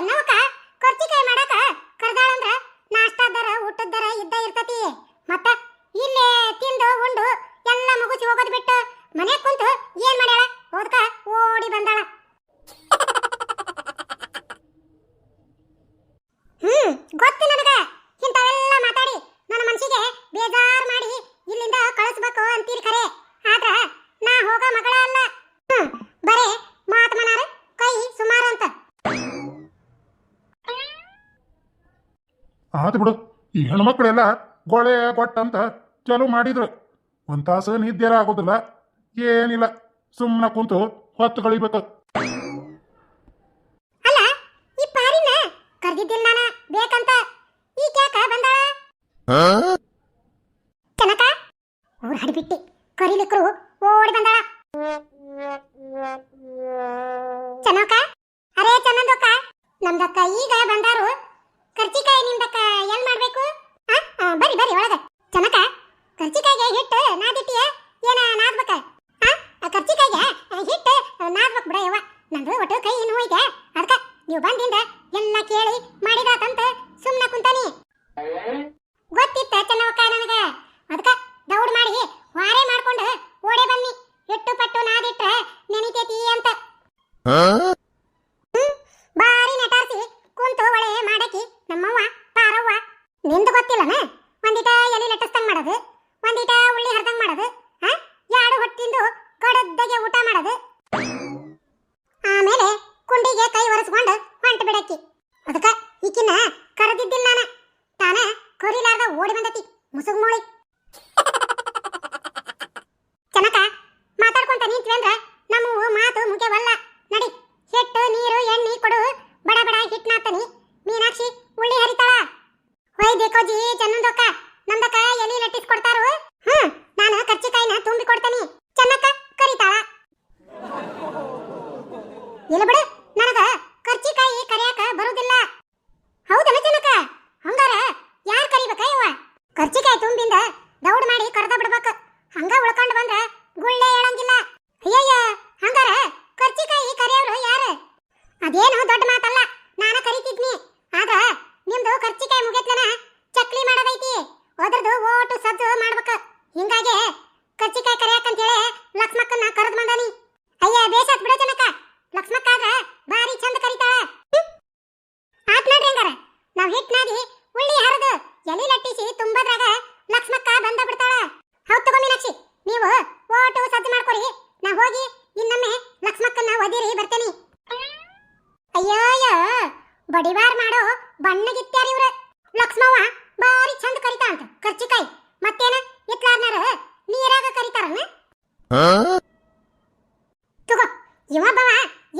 no ಆತು ಬಿಡು. ಈ ಹೆಣ್ಮಕ್ಳೆಲ್ಲ ಗೊಳೆ ಕೊಟ್ಟಂತ ಚಾಲು ಮಾಡಿದ್ರು. ಒಂದ್ ತಾಸು ನಿದ್ದೆರ ಆಗೋದಿಲ್ಲ ಏನಿಲ್ಲ. ಸುಮ್ಮನೆ ಕುಂತು ಹೊತ್ತು ಕಳಿಬೇಕು. ಅಲ್ಲ ಈ ಪಾರಿನ ಕರೆದಿದ್ದಿಲ್ಲ ನಾನು. ಬೇಕಂತ ಈ ಕ್ಯಾಕ ಬಂದಾಳ? ಚನಕ ಊರ್ ಹಡಿಬಿಟ್ಟಿ ಕರಿಲಿಕ್ರು ಓಡಿ ಬಂದಾಳ. ಚನಕ ಅರೇ ಚನ್ನಂದಕ್ಕ ನಮ್ದಕ್ಕ ಈಗ ಬಂದಾರು ಕರ್ಚಿಕಾಯಿ ನಿಮ್ದಕ್ಕ ಎಲ್ ಮಾಡ್ಬೇಕು ಆ? ಆ, ಬರ್ರಿ ಬರ್ರಿ ಒಳಗ ಚನಕ ಕರ್ಚಿಕಾಯಿಗೆ ಹಿಟ್ಟು ನಾದಿಟ್ಟಿಯ ಏನ ನಾದ್ಬೇಕ ಆ? ಆ ಕರ್ಚಿಕಾಯಿಗೆ ಆ, ಹಿಟ್ಟು ನಾದ್ಬೇಕ್ ಬಿಡ ಯವ್ವ ನಂದು ಒಟ್ಟು ಕೈ ನೋಯ್ದೆ ಅದಕ್ಕ ನೀವು ಬಂದಿಂದ ಎಲ್ಲ ಕೇಳಿ ಮಾಡಿದಾತಂತ ಸುಮ್ನ ಕುಂತಾನಿ ಗೊತ್ತಿತ್ತ ಚೆನ್ನವಕ್ಕ ನನಗ ಅದಕ್ಕ ದೌಡ್ ಮಾಡಿ ವಾರೆ ಮಾಡ್ಕೊಂಡು ಓಡೆ ಬನ್ನಿ ಹಿಟ್ಟು ಪಟ್ಟು ನಾದಿಟ್ರ ನೆನಿತೈತಿ ಅಂತ ಹ್ಮ್, ಬಾರಿ ನಟಾರ್ಸಿ ಕುಂತು ಒಳೆ ಮಾಡಕಿ ನಮ್ಮವ್ವ ಪಾರವ್ವ ನಿಂದು ಗೊತ್ತಿಲ್ಲನ? ಒಂದಿಟ ಎಲಿ ಲಟ್ಟಿಸ್ದಂಗ್ ಮಾಡೋದು ಒಂದಿಟ ಉಳ್ಳಿ ಹರ್ದಂಗ್ ಮಾಡೋದು ಆ ಯಾಡು ಹೊಟ್ಟಿಂದು ಕಡದ್ದಗೆ ಊಟ ಮಾಡೋದು ಆಮೇಲೆ ಕುಂಡಿಗೆ ಕೈ ಒರೆಸ್ಕೊಂಡು ಹೊಂಟ ಬಿಡಕ್ಕಿ ಅದಕ್ಕ ಈಕಿನ ಕರೆದಿದ್ದಿಲ್ಲ ನಾನ ತಾನ ಕರಿಲಾರ್ದ ಓಡಿ ಬಂದತಿ ಮುಸುಗ್ ಮೋಳಿ ಚನಕ ಮಾತಾಡ್ಕೊಂತ ನಿಂತ್ವಿ ಅಂದ್ರ ನಮ್ಮವು ಮಾತು ಮುಖ್ಯವಲ್ಲ ನಡಿ ಹಿಟ್ಟು ನೀರು ಎಣ್ಣೆ ಕೊಡು ಬಡ ಬಡ ಹಿಟ್ ನಾತನಿ ಮೀನಾಕ್ಷಿ ಉಳ್ಳಿ ಹರಿತಾಳ ಹೊಯ್ ಬೇಕೋಜಿ ಚನ್ನಂದೊಕ್ಕ ನಮ್ದಕ್ಕ ಎಲಿ ಲಟ್ಟಿಸ್ ಕೊಡ್ತಾರು ಹ್ಮ್ ನಾನು ಕರ್ಚಿಕಾಯಿನ ತುಂಬಿ ಕೊಡ್ತೇನಿ ಚೆನ್ನಕ್ಕ ಕರಿತಾಳ ಇಲ್ಲ ಬಿಡು ನನಗ ಕರ್ಚಿಕಾಯಿ ಕರಿಯಾಕ ಬರುದಿಲ್ಲ ಹೌದನ ಜನಕ ಹಂಗಾರ ಯಾರ್ ಕರಿಬೇಕ ಇವ ಕರ್ಚಿಕಾಯಿ ತುಂಬಿಂದ ದೌಡ್ ಮಾಡಿ ಕರ್ದ ಬಿಡ್ಬೇಕ ಹಂಗ ಉಳ್ಕೊಂಡ್ ಬಂದ್ರ ಗುಳ್ಳೆ ಹೇಳಂಗಿಲ್ಲ ಅಯ್ಯಯ್ಯ ಹಂಗಾರ ಕರ್ಚಿಕಾಯಿ ಕರಿಯವ್ರು ಯಾರು ಅದೇನು ದೊಡ್ಡ ಮಾತಲ್ಲ ನಾನ ಕರಿತಿದ್ನಿ ಆದ್ರ ಕರ್ಚಿಕಾಯಿ ಮುಗಿತ್ಲನ ಚಕ್ಲಿ ಮಾಡೋದೈತಿ. ಅದ್ರದ್ದು ಓಟು ಸದ್ದು ಮಾಡ್ಬೇಕ. ಹಿಂಗಾಗಿ ಕರ್ಚಿಕಾಯಿ ಕರಿಯಾಕಂತೇಳಿ ಲಕ್ಷ್ಮಕ್ಕನ್ನ ಕರೆದು ಬಂದಾನಿ. ಅಯ್ಯ ಬೇಸತ್ ಬಿಡ ಜನಕ. ಲಕ್ಷ್ಮಕ್ಕ ಬಾರಿ ಚಂದ ಕರಿತಾಳ. ಆತ್ ನೋಡ್ರಿ ಹಂಗಾರ. ನಾವ್ ಹಿಟ್ ನಾದಿ ಉಳ್ಳಿ ಹರಿದು ಎಲಿ ಲಟ್ಟಿಸಿ ತುಂಬದ್ರಾಗ ಲಕ್ಷ್ಮಕ್ಕ ಬಂದ ಬಿಡ್ತಾಳ. ಹೌದ್ ತಗೋ ಮೀನಾಕ್ಷಿ, ನೀವು ಓಟು ಸದ್ದು ಮಾಡ್ಕೊರಿ. ನಾ ಹೋಗಿ ಇನ್ನೊಮ್ಮೆ ಲಕ್ಷ್ಮಕ್ಕನ್ನ ಒದಿರಿ ಬರ್ತೇನಿ. ಅಯ್ಯಯ್ಯ, ಬಡಿವಾರ್ ಮಾಡೋ ಬಣ್ಣಗಿತ್ಯಾರ ಇವ್ರ. ಲಕ್ಷ್ಮವ್ವ ಬಾರಿ ಚಂದ ಕರಿತಾ ಅಂತ. ಕರ್ಚಿಕಾಯಿ. ಮತ್ತೇನ? ಎತ್ಲಾರ್ನಾರ ನೀರಾಗ ಕರಿತಾರನ? ತಗೋ. ಇವ ಬವ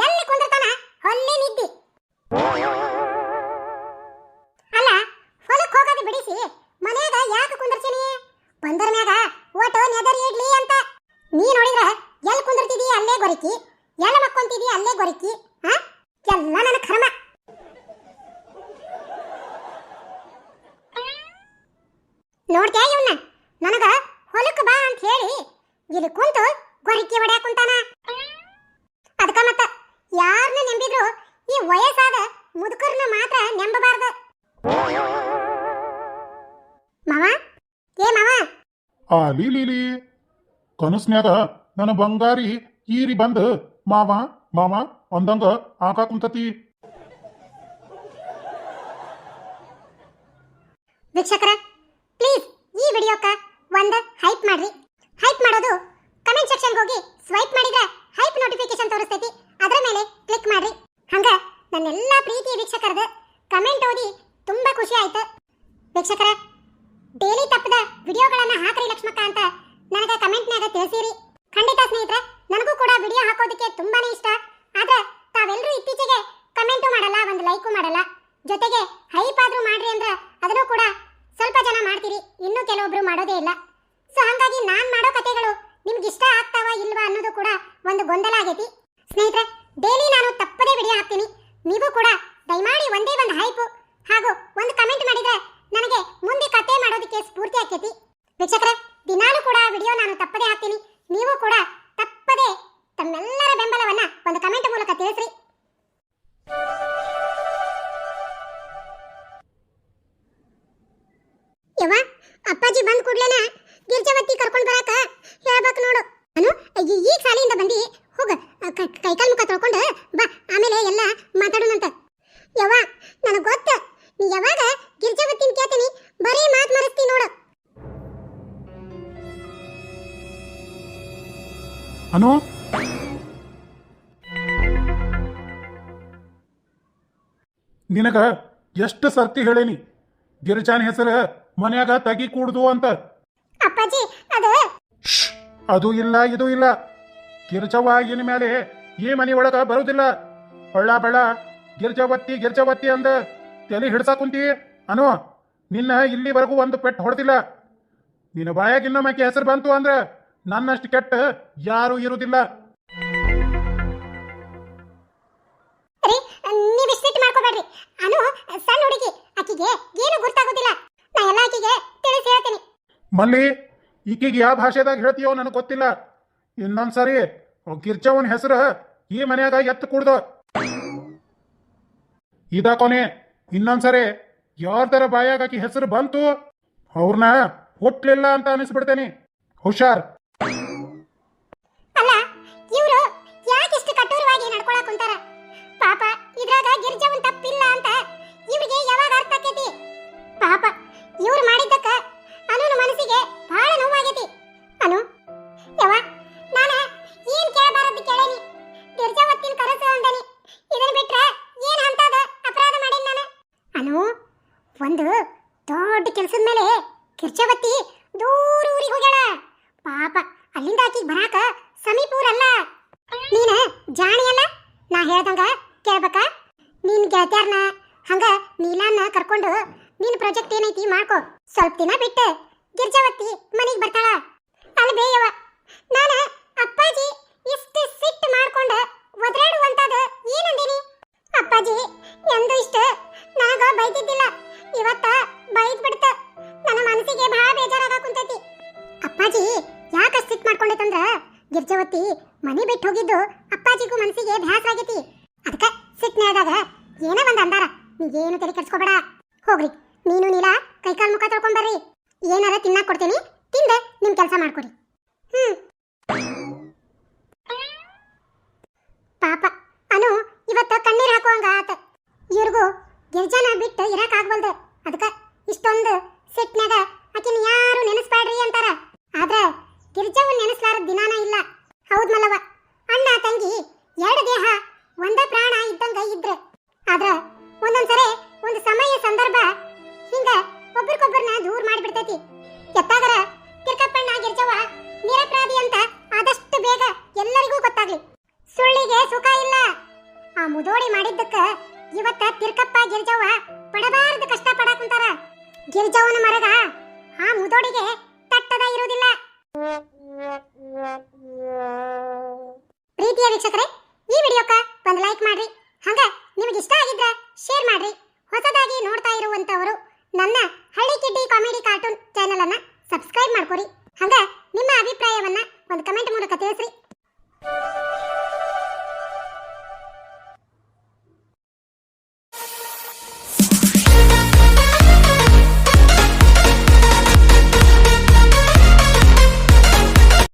ಎಲ್ಲಿ ಕುಂದಿರ್ತಾನ? ಅಲ್ಲಿ ನಿದ್ದಿ. ಅಲ್ಲ ಹೊಲಕ್ ಹೋಗೋದು ಬಿಡಿಸಿ ಮನೆಯಾಗ ಯಾಕೆ ಕುಂದಿರ್ತೀನಿ ಬಂದರ ಮ್ಯಾಗ ಓಟು ನೆದರಿ ಇಡ್ಲಿ ಅಂತ. ನೀ ನೋಡಿದ್ರ ಎಲ್ಲಿ ಕುಂದಿರ್ತಿದಿ ಅಲ್ಲೇ ಗೊರಕಿ. ಎಲ್ಲ ಮಕ್ಕೊಂತಿದಿ ಅಲ್ಲೇ ಗೊರಕಿ. ಹಾ ಎಲ್ಲ ನನ್ನ ಕರ್ಮ. ನನಗ ಹೊಲಕ್ಕೆ ಬಾ ಅಂತ ಹೇಳಿ ಇಲ್ಲಿ ಕುಂತು ಗೊರಿಕೆ ಹೊಡ್ಯಾಕ ಕುಂತಾನ. ಅದಕ್ಕ ಮತ್ತ ಯಾರನ್ನ ನೆಂಬಿದ್ರು ಈ ವಯಸ್ಸಾದ ಮುದುಕರನ್ನ ಮಾತ್ರ ನೆಂಬಬಾರ್ದು. ಮಾವ? ಏ ಮಾವ? ಆ ಲೀಲಿ ಕನಸ್ನ್ಯಾಗ ನನ್ನ ಬಂಗಾರಿ ಈರಿ ಬಂದು ಮಾವ ಮಾವ ಅಂದಂಗ ಆಕ ಕುಂತತಿ. ವೀಕ್ಷಕರ ಪ್ಲೀಸ್ ಈ ವಿಡಿಯೋಕ್ಕ ಒಂದು ಹೈಪ್ ಮಾಡ್ರಿ. ಹೈಪ್ ಮಾಡೋದು ಕಮೆಂಟ್ ಸೆಕ್ಷನ್ಗೆ ಹೋಗಿ ಸ್ವೈಪ್ ಮಾಡಿದ್ರೆ ಹೈಪ್ ನೋಟಿಫಿಕೇಶನ್ ತೋರಿಸ್ತೈತಿ. ಅದರ ಮೇಲೆ ಕ್ಲಿಕ್ ಮಾಡ್ರಿ. ಹಂಗ ನನ್ನೆಲ್ಲ ಪ್ರೀತಿ ವೀಕ್ಷಕರದು ಕಮೆಂಟ್ ಓದಿ ತುಂಬಾ ಖುಷಿ ಆಯ್ತು. ವೀಕ್ಷಕರ ಡೈಲಿ ತಪ್ಪದ ವಿಡಿಯೋಗಳನ್ನ ಹಾಕ್ರಿ ಲಕ್ಷ್ಮಕ್ಕ ಅಂತ ನನಗೆ ಕಮೆಂಟ್ನಾಗ ತಿಳಿಸಿರಿ. ಖಂಡಿತ ಸ್ನೇಹಿತರೆ, ನನಗೂ ಕೂಡ ವಿಡಿಯೋ ಹಾಕೋದಕ್ಕೆ ತುಂಬಾನೇ ಇಷ್ಟ. ಆದ್ರೆ ತಾವೆಲ್ಲರೂ ಇತ್ತೀಚೆಗೆ ಕಮೆಂಟು ಮಾಡಲ್ಲ, ಒಂದು ಲೈಕು ಮಾಡಲ್ಲ. ಜೊತೆಗೆ ಹೈಪ್ ಆದ್ರೂ ಮಾಡ್ರಿ ಅಂದ್ರೆ ಅದನ್ನು ಕೂಡ ಸ್ವಲ್ಪ ಜನ ಮಾಡ್ತೀರಿ. ಇನ್ನೂ ಕೆಲವೊಬ್ರು ಮಾಡೋದೇ ಇಲ್ಲ. ಸೊ ಹಾಗಾಗಿ ನಾನ್ ಮಾಡೋ ಕಥೆಗಳು ನಿಮ್ಗೆ ಇಷ್ಟ ಆಗ್ತಾವ ಇಲ್ವಾ ಅನ್ನೋದು ಕೂಡ ಒಂದು ಗೊಂದಲ ಆಗೈತಿ. ಸ್ನೇಹಿತರೆ ಡೈಲಿ ನಾನು ತಪ್ಪದೇ ವಿಡಿಯೋ ಹಾಕ್ತೀನಿ. ನೀವು ಕೂಡ ದಯಮಾಡಿ ಒಂದೇ ಒಂದು ಹೈಪ್ ಹಾಗೂ ಒಂದು ಕಮೆಂಟ್ ಮಾಡಿದ್ರೆ ನನಗೆ ಮುಂದೆ ಕತೆ ಮಾಡೋದಕ್ಕೆ ಸ್ಫೂರ್ತಿ ಆಕೈತಿ ವೀಕ್ಷಕರೇ, ದಿನಾಲೂ ಕೂಡ ವಿಡಿಯೋ ನಾನು ತಪ್ಪದೇ ಹಾಕ್ತೀನಿ. ನೀವು ಕೂಡ ತಪ್ಪದೇ ತಮ್ಮೆಲ್ಲರ ಬೆಂಬಲವನ್ನ ಒಂದು ಕಮೆಂಟ್ ಮೂಲಕ ತಿಳಿಸ್ರಿ. ಅಪ್ಪಾಜಿ ಬಂದ್ ಕೂಡ್ಲೇನ? ಗಿರ್ಜವತ್ತಿ ಕರ್ಕೊಂಡು ಬರಾಕ ಹೇಳ್ಬೇಕು ನೋಡು. ನಾನು ಈಗ ಶಾಲೆಯಿಂದ ಬಂದು, ಹೋಗ. ಕೈಕಾಲ್ ಮುಖ ತೊಳ್ಕೊಂಡು ಬಾ, ಆಮೇಲೆ ಎಲ್ಲ ಮಾತಾಡೋಣಂತ. ಯವ್ವ, ನನಗೆ ಗೊತ್ತ. ನೀ ಯಾವಾಗ ಗಿರ್ಜವತ್ತಿನ ಕೇಳ್ತೀನಿ, ಬರೀ ಮಾತು ಮರೆಸ್ತೀನಿ ನೋಡು. ಅನು? ನಿನಗ ಎಷ್ಟು ಸರ್ತಿ ಹೇಳೇನಿ? ಗಿರಿಜಾನ್ ಹೆಸರು ಮನ್ಯಾಗ ತಗಿ ಕೂಡ್ದು ಅಂತ. ಅಪ್ಪಾಜಿ ಅದು ಶ್ಶ್! ಅದು ಇಲ್ಲ ಇದು ಇಲ್ಲ. ಗಿರ್ಜವ್ವ ಇನ್ ಮೇಲೆ ಈ ಮನಿ ಒಳಗ ಬರುದಿಲ್ಲ. ಹೊಳ್ಳ ಬಳ್ಳ ಗಿರ್ಜವತ್ತಿ ಗಿರ್ಜವತ್ತಿ ಅಂದ ತಲೆ ಹಿಡ್ಸಾ ಕುಂತಿ. ಅನು ನಿನ್ನ ಇಲ್ಲಿವರೆಗೂ ಒಂದು ಪೆಟ್ಟು ಹೊಡೆದಿಲ್ಲ. ನಿನ್ನ ಬಾಯಾಗ ಇನ್ನೊಮ್ಮೆ ಹೆಸರು ಬಂತು ಅಂದ್ರ ನನ್ನಷ್ಟು ಕೆಟ್ಟ ಯಾರು ಇರುವುದಿಲ್ಲ ರೀ ನೀವ್ ಇಷ್ಟಿಟ್ ಮಾಡ್ಕೋಬೇಡ್ರಿ. ಅನು ಸಣ್ಣ ಹುಡುಗಿ ಆಕಿಗೆ ಏನು ಗೊತ್ತಾಗೋದಿಲ್ಲ ನಾ ಎಲ್ಲ ಆಕಿಗೆ ತಿಳಿಸಿ ಹೇಳ್ತೀನಿ ಮಲ್ಲಿ, ಈಕಿಗೆ ಯಾವ ಭಾಷೆದಾಗ ಹೇಳ್ತೀಯೋ ನನಗೆ ಗೊತ್ತಿಲ್ಲ. ಇನ್ನೊಂದ್ಸರಿ ಗಿರ್ಜವನ್ ಹೆಸರು ಈ ಮನ್ಯಾಗ ಎತ್ತು ಕುಡ್ದು. ಇದ ಕೊನೆ ಇನ್ನೊಂದ್ಸರಿ ಯಾರ್ದರ ಬಾಯಾಗಾಕಿ ಹೆಸರು ಬಂತು ಅವ್ರನ್ನ ಹುಟ್ಲಿಲ್ಲ ಅಂತ ಅನಿಸ್ಬಿಡ್ತೇನೆ. ಹುಷಾರ್. ಒಂದು ದೊಡ್ಡ ಕೆಲಸದ ಮೇಲೆ ಗಿರ್ಜವತ್ತಿ ದೂರ ಊರಿಗೆ ಹೋಗ್ಯಾಳ. ಪಾಪ, ಅಲ್ಲಿಂದ ಆಕಿಗೆ ಬರಾಕ ಸಮೀಪೂರಲ್ಲ ನೀನ ಜಾಣಿ ಅಲ್ಲ? ನಾ ಹೇಳ್ದಂಗ ಕೇಳ್ಬೇಕ? ನಿನ್ ಗೆಳತ್ಯಾರ್ನ, ಹಂಗ ನೀಲಾನ್ನ ಕರ್ಕೊಂಡು ನಿನ್ ಪ್ರಾಜೆಕ್ಟ್ ಏನೈತಿ ಮಾಡ್ಕೊ. ಸ್ವಲ್ಪ ದಿನ ಬಿಟ್ಟು ಗಿರ್ಜಾವತ್ತಿ ಮನೆಗೆ ಬರ್ತಾಳ. ಅಲ್ಲಿ ಬೇಯವ ನಾನು, ಅಪ್ಪಾಜಿ ಇಷ್ಟು ಸಿಟ್ಟು ಮಾಡ್ಕೊಂಡು ಒದ್ರಾಡುವಂತದ ಏನಂದೀನಿ? ಅಪ್ಪಾಜಿ, ಎಂದು ಇಷ್ಟ ನನಗ ಬೈತಿದ್ದಿಲ್ಲ ಇವತ್ತ ಬೈದ್ ನನ್ನ ಮನಸ್ಸಿಗೆ ಬಹಳ ಬೇಜಾರಾಗ ಕುಂತೈತಿ. ಅಪ್ಪಾಜಿ, ಯಾಕೆ ಅಸ್ತಿತ್ ಮಾಡ್ಕೊಂಡೈತಂದ್ರ? ಗಿರ್ಜವತ್ತಿ ಮನೆ ಬಿಟ್ಟು ಹೋಗಿದ್ದು ಅಪ್ಪಾಜಿಗೂ ಮನಸ್ಸಿಗೆ ಭ್ಯಾಸ ಆಗೈತಿ. ಅದಕ್ಕ ಸಿಟ್ನ್ಯಾದಾಗ ಏನೋ ಒಂದ್ ಅಂದಾರ ನೀವೇನು ತಲೆ ಕೆಡ್ಸ್ಕೊಬೇಡ. ಹೋಗ್ರಿ, ನೀನು ನೀಲ ಕೈಕಾಲು ಮುಖ ತೊಳ್ಕೊಂಬರ್ರಿ ಏನಾರ ತಿನ್ನಕ್ ಕೊಡ್ತೀನಿ, ತಿಂದ, ನಿಮ್ ಕೆಲಸ ಮಾಡ್ಕೊಡಿ. ಹ್ಮ್. ಪಾಪ, ಅನು, ಇವತ್ತ ಕಣ್ಣೀರ್ ಹಾಕುವಂಗ ಆತ. ಬಿಟ್ಟು ಇರಕ್ ಆಗ್ವಲ್ದು. ಇಷ್ಟೊಂದು ಸಿಟ್ನ್ಯಾಗ ಆಕಿನ ಯಾರು ನೆನೆಸ್ಬೇಡ್ರಿ ಅಂತಾರ. ಆದ್ರ ಗಿರ್ಜವನ್ ನೆನೆಸ್ಲಾರ ದಿನಾನ ಇಲ್ಲ. ಹೌದ್ ಮಲ್ಲವ ಅಣ್ಣ, ತಂಗಿ ಕಾರ್ಟೂನ್ ಚಾನೆಲ್ ಅನ್ನ ಸಬ್ಸ್ಕ್ರೈಬ್ ಮಾಡ್ಕೊರಿ. ಹಂಗ ನಿಮ್ಮ ಅಭಿಪ್ರಾಯವನ್ನ ಒಂದು ಕಮೆಂಟ್ ಮೂಲಕ ತಿಳಿಸ್ರಿ.